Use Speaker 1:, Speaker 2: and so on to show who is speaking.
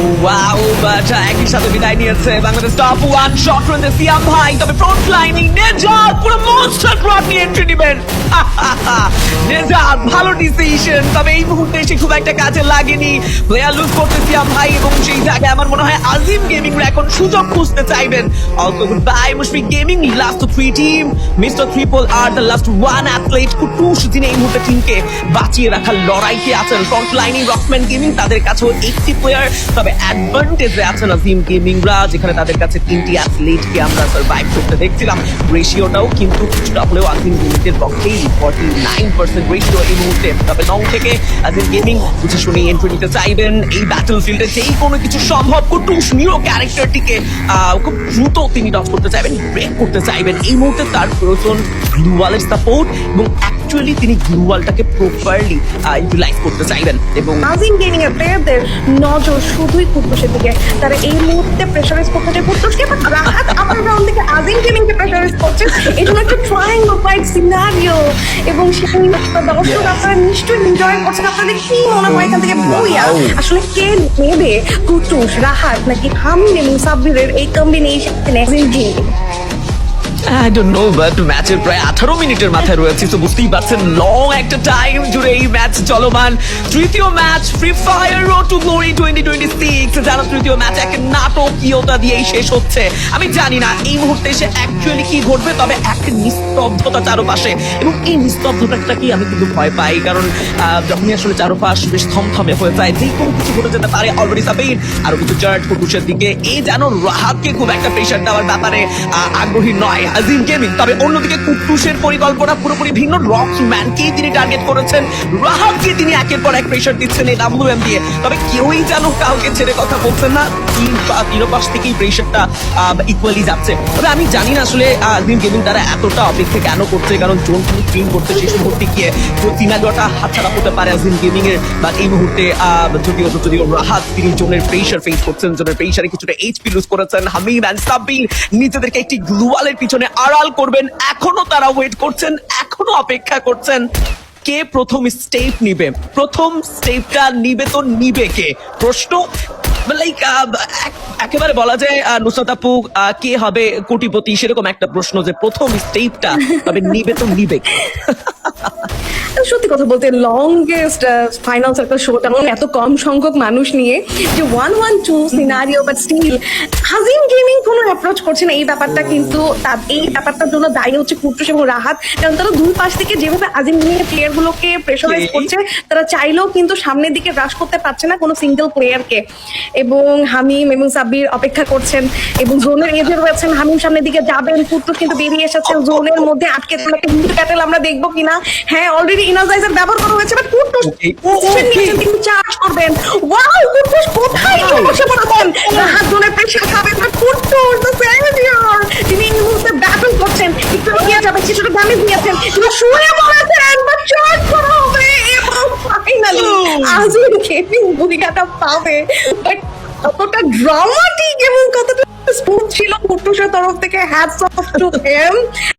Speaker 1: Oh. Wow but একই সাথে বিদায় নিয়েছে বাংলাদেশ টপ ওয়ান শট রয়েছে সিয়াম ভাই। তবে ফ্রন্ট লাইনিং নেজাদ, পুরো মনস্টার ক্রপ নিয়ে এন্ট্রি দিবেন নেজাদ, ভালো ডিসিশন তবে এই মুহূর্তে এসে খুব একটা কাজে লাগেনি প্লেয়ার লুজ করতে সিয়াম ভাই এবং সেই জায়গায় আমার মনে হয় আজিম গেমিং এখন সুযোগ খুঁজতে চাইবেন। Also good by Mushfiq gaming last three team mister triple R the last one athlete Kuttus যিনি এই মুহূর্তে টিমকে বাঁচিয়ে রাখার লড়াইতে আছেন। ফ্রন্ট লাইনে রকম্যান গেমিং তাদের কাছেও একটি প্লেয়ার তবে অ্যাডভান্টেজে আছেন আজিম গেমিংরা যেখানে তাদের কাছে তিনটি অ্যাথলেটকে আমরা সার্ভাইভ করতে দেখছিলাম। রেশিওটাও কিন্তু কিছুটা হলেও আজিম গেমিংয়ের পক্ষেই ফর্টি নাইন পার্সেন্ট রেশিও এই মুহূর্তে। তবে নং থেকে আজিম গেমিং বুঝে শুনে এন্ট্রি নিতে চাইবেন। এই ব্যাটল ফিল্ডে যেই কোনো কিছু সম্ভব, কুটুস নিও ক্যারেক্টারটিকে খুব দ্রুত তিনি ডচ করতে চাইবেন ব্রেক করতে চাইবেন। এই মুহূর্তে তার প্রয়োজন গ্লুওয়ালের সাপোর্ট এবং অ্যাকচুয়ালি তিনি গ্লুওয়ালটাকে প্রপারলি ইউটিলাইজ করতে চাইবেন এবং
Speaker 2: আজিম গেমিং এর প্লেয়ারদের নজর শুধুই কুদ্দুসের দিকে। তারা এই মুহূর্তে প্রেশারাইজ করতে চায় কুদ্দুসকে বাট রাহাত আপার রাউন্ড থেকে আজিম গেমিং কে প্রেশারাইজ করছে। জন্য একটা ট্রায়াঙ্গল ফাইট সিনারিও এবং সেখানে দর্শক আপনারা নিশ্চয়ই এনজয় করছেন। আপনাদের কি মনে হয় এখান থেকে? বইয়া আসলে কে নেবে কুদ্দুস রাহাত নাকি হামিম এবং সাব্বিরের এই কম্বিনেশনে Azim gaming
Speaker 1: I don't know but ম্যাচের প্রায় আঠারো মিনিটের মাথায় রয়েছে তো বুঝতেই পারছেন লং একটা টাইম জুড়ে এই ম্যাচ চলমান। তৃতীয় match free fire road to glory twenty twenty six যারা তৃতীয় ম্যাচ এক নাটকীয়তা দিয়েই শেষ হচ্ছে। আমি জানি না এই মুহূর্তে এসে অ্যাকচুয়ালি কি ঘটবে, তবে এক নিস্তব্ধতা চারপাশে। এবং এই নিস্তব্ধতাটাকেই আমি কিন্তু ভয় পাই, কারণ যখনই আসলে চারপাশ বেশ থমথমে হয়ে যায়, যে কোনো কিছু ঘটে যেতে পারে অলরেডি সাবির আরও কিছু চার্ট কুটুসের দিকে এই যেন রাহাতকে খুব একটা প্রেশার দেওয়ার ব্যাপারে আগ্রহী নয়। আজিম গেমিং তবে অন্যদিকে কুটুসের পরিকল্পনা পুরোপুরি ভিন্ন। রক ম্যানকেই তিনি টার্গেট করেছেন। রাহাতকে তিনি একের পর এক প্রেশার দিচ্ছেন এই ডাব্লিউএম দিয়ে তবে কেউই যেন কাউকে ছেড়ে কথা বলছেন না। তিন পা- তিনপাশ থেকেই প্রেশারটা ইকুয়ালি যাচ্ছে। তবে আমি জানি না আসলে আজিম গেমিং তারা এতটা অপেক্ষা কেন করছে। কারণ জোন তিনি ট্রিম করতে শেষ মুহূর্তে গিয়ে তিনাগটা হাতছাড়া হতে পারে আজিম গেমিং এর। বাট এই মুহূর্তে যদিও যদিও রাহাত তিনি জোনের প্রেশার ফেস করছেন জোনের প্রেশারে কিছুটা এইচপি লুজ করেছেন। হামিদ অ্যান্ড সাব্বির নিজেদেরকে একটি গ্লুয়ালের পিছনে আড়াল করবেন, এখনও তারা ওয়েট করছেন, এখনও অপেক্ষা করছেন। কে প্রথম স্টেপ নিবে? প্রথম স্টেপটা নিবে তো নিবে কে? প্রশ্ন লাইক একেবারে বলা যায় নুসরাত আপু কে হবে কোটিপতি? সেরকম একটা প্রশ্ন যে প্রথম স্টেপটা তবে নিবে তো নিবে
Speaker 2: সত্যি কথা বলতে লংগেস্ট ফাইনাল সার্কেল শো তেমন এত কম সংখ্যক মানুষ নিয়ে যে one one two scenario but still Hazim gaming কোনো অ্যাপ্রোচ করছে না এই ব্যাপারটা কিন্তু এই ব্যাপারটার জন্য দায়ী হচ্ছে কুট্টুস এবং রাহাত। কারণ তারা দুই পাশ থেকে যেভাবে আজিম গেমিং এর প্লেয়ার গুলোকে প্রেশারাইজ করছে তারা চাইলেও কিন্তু সামনের দিকে হ্রাস করতে পারছে না কোনো সিঙ্গেল প্লেয়ারকে এবং হামিম এবং সাব্বির অপেক্ষা করছেন এবং জোনের এজে রয়েছেন। হামিম সামনের দিকে যাবেন কুট্টুস কিন্তু বেরিয়ে এসেছেন জোনের মধ্যে। আটকে থাকা একটা হিট ব্যাটেল আমরা দেখব কিনা। হ্যাঁ অলরেডি ইনার্জাইজার ব্যবহার করা হয়েছে বাট কুট্টুস decision চার্জ করবেন। ওয়াও কুট্টুস কোথায়? বসে পড়েছেন হাত জোনের প্রেশার খাবেন না কুট্টুস দ্য সেভিয়র তিনি এই মুহূর্তে ব্যাটল করছেন একটু এগিয়ে যাবেন কিছুটা ড্যামেজ নিয়েছেন বলেছেন শুয়ে চয়েস করা হবে এবং ফাইনালি আজিম কেপিং ভূমিকাটা পাবে। বাট কতটা ড্রামাটিক এবং কতটা স্মুথ ছিল কুটুসের তরফ থেকে। Hats off to him